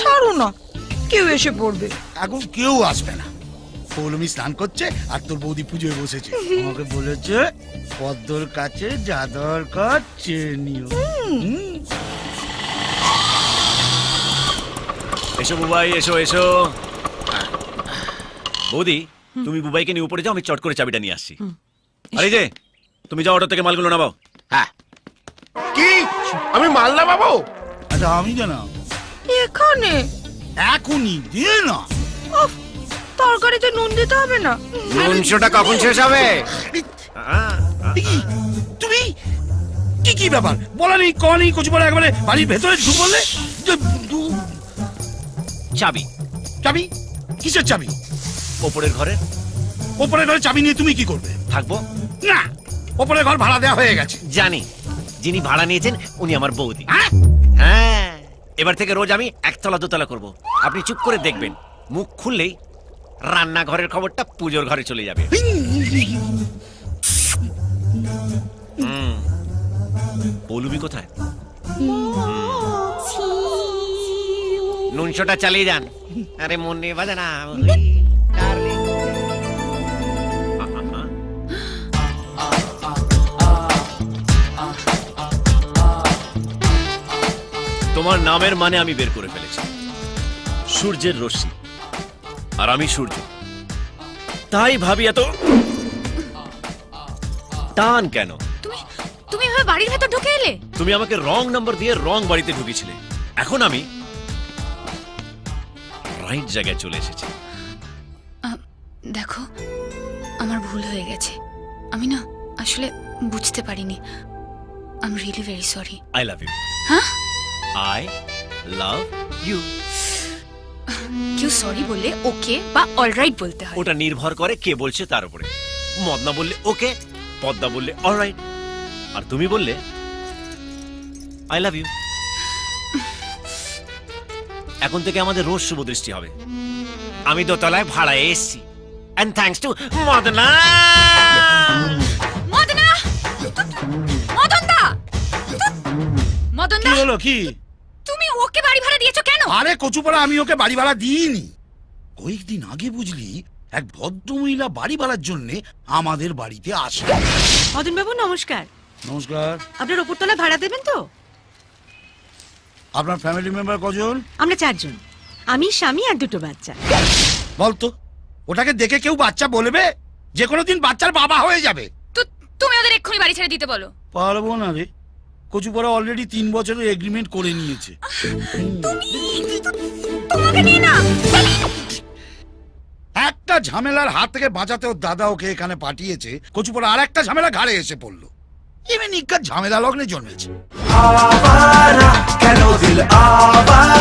ছাড়ো না। কেউ এসে পড়বে। এখন কেউ আসবে না। পৌলমি স্নান করছে আর তোর বৌদি পুজোয় বসেছে। আমাকে বলেছে পদ্মর কাছে যা দরকার চেয়ে নিও এসো বুবাই এসো এসো। বৌদি তুমি বুবাইকে নিয়ে উপরে যাও আমি চট করে চাবিটা নিয়ে আসছি। আরে যে তুমি যাও অটো থেকে মালগুলো নামাও। হ্যাঁ। কি? আমি মাল পাবো আচ্ছা আমি জানা। এখানে? এখনই দে না। তরকারিতে নুন দিতে হবে না। তিনশোটা কখন শেষ হবে? তুমি? কি কি ব্যাপার? বলা নেই ক নেই কচু পড়া একবারে বাড়ির ভেতরে ঢুক বললে দু- চাবি। চাবি? কিসের চাবি? ওপরের ঘরে। ওপরের ঘরে চাবি নিয়ে তুমি কি করবে? থাকব? না ওপরের ঘর ভাড়া দেওয়া হয়ে গেছে। জানি। যিনি ভাড়া নিয়েছেন উনি আমার বৌদি। হ্যাঁ? এবার থেকে রোজ আমি একতলা দোতলা করব। আপনি চুপ করে দেখবেন। মুখ খুললেই রান্নাঘরের খবরটা পুজোর ঘরে চলে যাবে। পৌলুমি কোথায়? নুনশোটা চালিয়ে যান। আরে মন নিয়ে বাজে না। তোমার নামের মানে আমি বের করে ফেলেছি। সূর্যের রশ্মি। আর আমি সূর্য। তাই ভাবি এত টান কেন? তুমি তুমি এভাবে বাড়ির ভেতর ঢুকে এলে? তুমি আমাকে রং নাম্বার দিয়ে রং বাড়িতে ঢুকেছিলে। এখন আমি রাইট জায়গায় চলে এসেছি। দেখো আমার ভুল হয়ে গেছে। আমি না আসলে বুঝতে পারিনি। I am really very sorry I love you হ্যাঁ? আই লাভ ইউ কেউ সরি বললে ওকে বা অলরাইট বলতে হয়। ওটা নির্ভর করে কে বলছে তার উপরে। মদনা বললে ওকে পদ্মা বললে অলরাইট আর তুমি বললে আই লাভ ইউ এখন থেকে আমাদের রোজ শুভ দৃষ্টি হবে। আমি দোতলায় ভাড়ায় এসছি। And thanks to Madna! Madna! Madan দা মদন কি হলো কি? ওকে বাড়ি ভাড়া দিয়েছ কেন? আরে কচুপাড়া আমি ওকে বাড়ি ভাড়া দিইনি। কয়েকদিন আগে বুঝলি এক ভদ্রমহিলা বাড়ি ভাড়ার জন্য আমাদের বাড়িতে আসে। মদন বাবু নমস্কার। নমস্কার। আপনার ওপরতলা ভাড়া দেবেন তো? আপনার ফ্যামিলি মেম্বার কজন? আমরা চারজন। আমি স্বামী আর দুটো বাচ্চা। বলতো ওটাকে দেখে কেউ বাচ্চা বলবে? যে কোনো দিন বাচ্চার বাবা হয়ে যাবে। তো তুমি ওদের এক্ষুনি বাড়ি ছেড়ে দিতে বলো। পারব না রে। কচুপাড়া অলরেডি তিন বছরের এগ্রিমেন্ট করে নিয়েছে। একটা ঝামেলার হাত থেকে বাঁচাতে ওর দাদা ওকে এখানে পাঠিয়েছে কচুপাড়া আর একটা ঝামেলা ঘাড়ে এসে পড়ল। এমনি ঝামেলা লগ্নে জন্মেছে। আবারা কেন দিল আবার?